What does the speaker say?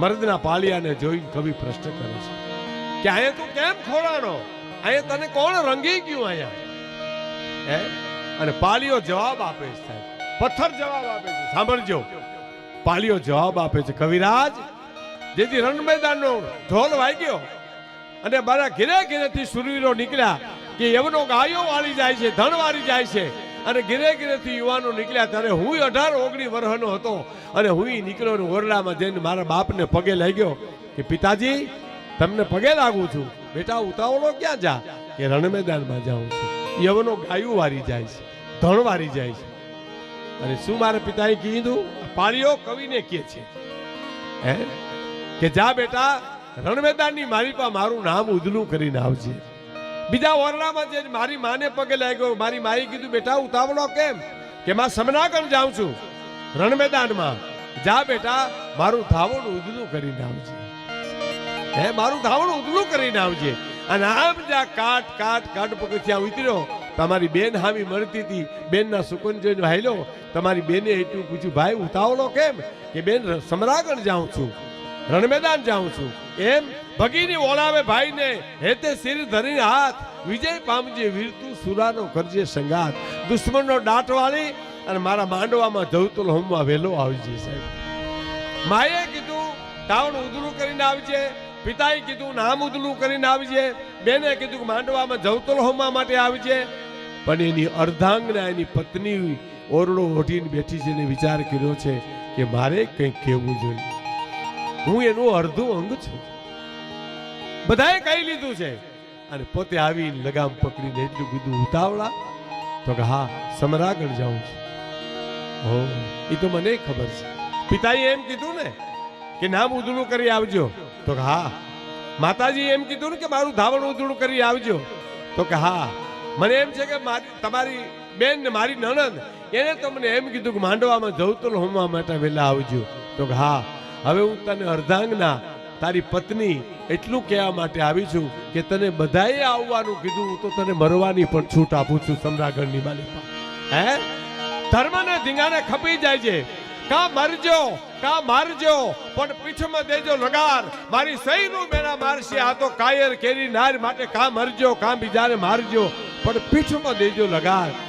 મર્દના પાલિયાને જોઈ કવિ પ્રશ્ન કરે છે, કે અહીંયા તું કેમ ખોરાનો અહીંયા તને કોણ રંગી ગયું અહીંયા? હે? અને પાલિયો જવાબ આપે છે, સાહેબ. પથ્થર જવાબ આપે છે. સાંભળજો. પાલિયો જવાબ આપે છે, કવિરાજ, જેથી રણ મેદાનનો ઢોલ વાગ્યો અને મારા ઘેરે ઘેરેથી સુરવીરો નીકળ્યા કે એવનો ગાયો વાળી જાય છે ધન વાળી જાય છે. અને ઘેરે ઘેરેથી યુવાનો નીકળ્યા ત્યારે હું અઢાર ઓગણી વર્ષનો હતો અને હું નીકળ્યો ને ઓરડામાં જઈને મારા બાપને પગે લાગ્યો કે, પિતાજી, તમને પગે લાગુ છું. બેટા, ઉતાવળો ક્યાં જા? કે રણ મેદાનમાં જાઉં છું. યવનો ગાયું વારી જાય છે, ધણ વારી જાય છે. અને શું મારે પિતાએ કીધું? પાળીઓ કવિને કહે છે. હે? કે, જા બેટા રણ મેદાનની મારી પા મારું નામ ઉજળું કરીને આવજે. બીજા ઓરડામાં જે મારી માને પગે લાગ્યો, મારી માએ કીધું, બેટા, ઉતાવળો કેમ? કે માં સમનાગણ જાઉં છું. રણ મેદાનમાં જા બેટા, મારું ધાવણ ઉદલું કરીને આવજે. હે, મારું ધાવણ ઉદલું કરીને આવજે. અને આમ જા કાટ કાટ કાટ પગથિયા ઉતર્યો. તમારી બેન હામી મળતી હતી. બેનના સુકન જોઈને વાયલો. તમારી બેને એટલું પૂછ્યું, ભાઈ, ઉતાવળો કેમ? કે બેન સમરાગણ જાઉં છું. રણ મેદાન જાઉં છું. એમ ભગીની ઓળાવે ભાઈને હેતે શિર ધરી હાથ, વિજય પામજે વીરતું સુરાનો કરજે સંગાત દુશ્મનનો દાટ વાળી અને મારા માંડવામાં જવતુલ હોમમાં વહેલો આવજે સાહેબ. માએ કીધું, ટાવણ ઉદલું કરીને આવજે, પિતાએ કીધું, નામ ઉદલું કરીને આવજે. બેને કીધું કે, માંડવામાં જવતુલ હોમા માટે આવજે. પણ એની અર્ધાંગના એની પત્ની ઓરડો ઓઢીને બેઠી છે ને વિચાર કર્યો છે કે મારે કંઈક કહેવું જોઈએ. હું એનું અડધું અંગ છું. બધાએ કહી લીધું છે. અને પોતે આવી લગામ પકડીને એટલું કીધું ઉતાવળા તો કે હા, સમરાગણ જાઉં છું. હો એ તો મને ખબર છે. પિતાએ એમ કીધું ને કે નામ ઉધડું કરી આવજો. તો કે હા. માતાજી એમ કીધું ને કે મારું ધાવણ ઉધડું કરી આવજો. તો કે હા. મને એમ છે કે મારી, તમારી બેન ને મારી નણંદ, એને તમને એમ કીધું કે માંડવામાં જવતુલ હોમવા માટે વહેલા આવજો. તો કે હા. હવે હું તને અર્ધાંગના તારી પત્ની એટલું કહેવા માટે આવી છું કે તને બધાએ આવવાનું કીધું, તો તને મરવાની પણ છૂટ આપું છું સમ્રાગઢની માલિકા હે? ધર્મને ધીંગાને ખપી જાય છે. કા મરજો, કા મારજો, પણ પીઠમાં દેજો લગાર. મારી સહીનું મેરા મારશે, આ તો કાયર કેરી નાર માટે કા મરજો, કા બીજાને મારજો, પણ પીઠમાં દેજો લગાર.